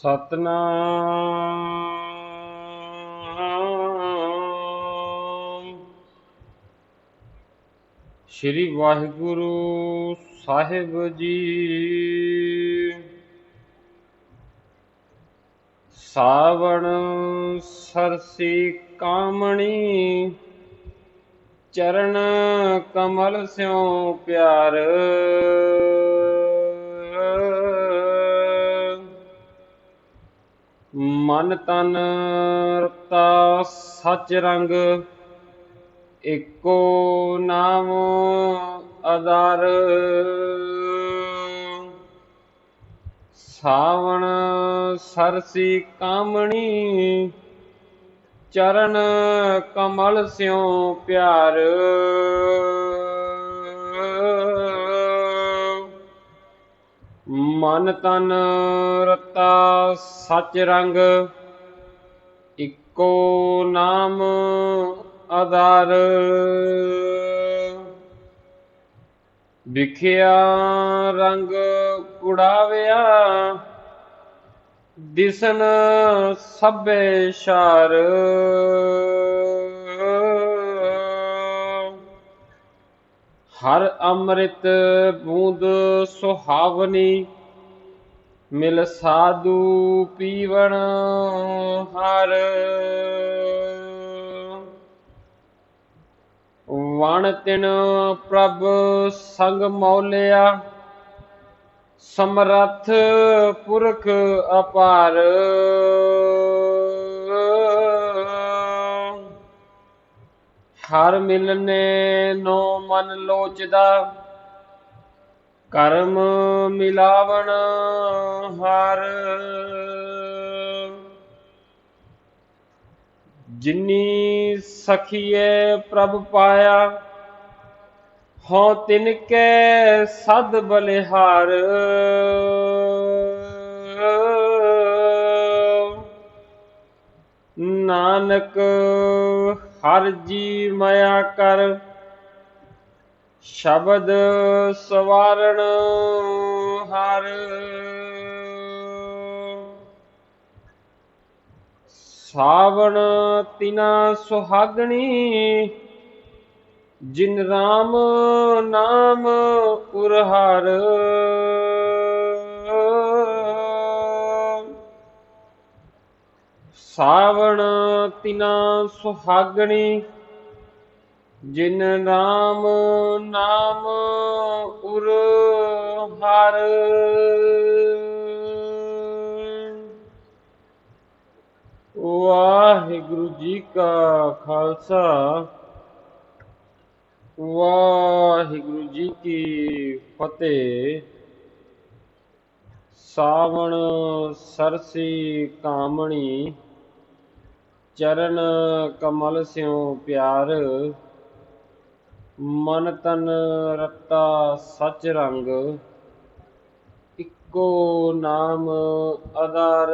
ਸਤਨਾਮ। ਸ੍ਰੀ ਵਾਹਿਗੁਰੂ ਸਾਹਿਬ ਜੀ। ਸਾਵਣ ਸਰਸੀ ਕਾਮਣੀ ਚਰਨ ਕਮਲ ਸਿਉ ਪਿਆਰ। ਮਨ ਤਨ ਰਤਾ ਸਚ ਰੰਗ ਏਕੋ ਨਾਮ ਆਧਾਰ। ਸਾਵਣ ਸਰਸੀ ਕਾਮਣੀ, ਚਰਨ ਕਮਲ ਸਿਉ ਪਿਆਰ। ਮਨ ਤਨ ਰਤਾ ਸੱਚ ਰੰਗ, ਇੱਕੋ ਨਾਮ ਆਧਾਰ। ਵਿਖਿਆ ਰੰਗ ਕੁੜਾਵਿਆ ਦਿਸਨ ਸਭੇ ਸ਼ਾਰ। ਹਰ ਅੰਮ੍ਰਿਤ ਬੂੰਦ ਸੁਹਾਵਨੀ ਮਿਲ ਸਾਧੂ ਪੀਵਣ ਹਰ। ਵਣ ਤਿਨ ਪ੍ਰਭ ਸੰਗ ਮੌਲਿਆ, ਸਮਰੱਥ ਪੁਰਖ ਅਪਾਰ। ਹਰ ਮਿਲਨੇ ਨੋ ਮਨ ਲੋਚਦਾ ਕਰਮ ਮਿਲਾਵਣ ਹਰ। ਜਿਨੀ ਸਖੀਏ ਪ੍ਰਭ ਪਾਇਆ, ਹਉ ਤਿਨ ਕੈ ਸਦ ਬਲਿਹਾਰ। ਨਾਨਕ ਹਰ ਜੀ ਮਾਇਆ ਕਰ। ਸ਼ਬਦ ਸਵਾਰਣ ਹਰ। ਸਾਵਣ ਤਿਨਾ ਸੁਹਾਗਣੀ ਜਿਨ ਰਾਮ ਨਾਮ ਉਰਹਰ। ਸਾਵਣ ਤਿਨਾ ਸੁਹਾਗਣੀ ਜਿਨ ਰਾਮ ਨਾਮ ਉਰ ਹਰ। ਵਾਹਿਗੁਰੂ ਜੀ ਕਾ ਖਾਲਸਾ, ਵਾਹਿਗੁਰੂ ਜੀ ਕੀ ਫਤਿਹ। ਸਾਵਣ ਸਰਸੀ ਕਾਮਣੀ, ਚਰਨ ਕਮਲ ਸਿਉ ਪਿਆਰ। ਮਨ ਤਨ ਰਤਾ ਸਚ ਰੰਗ ਇੱਕੋ ਨਾਮ ਆਧਾਰ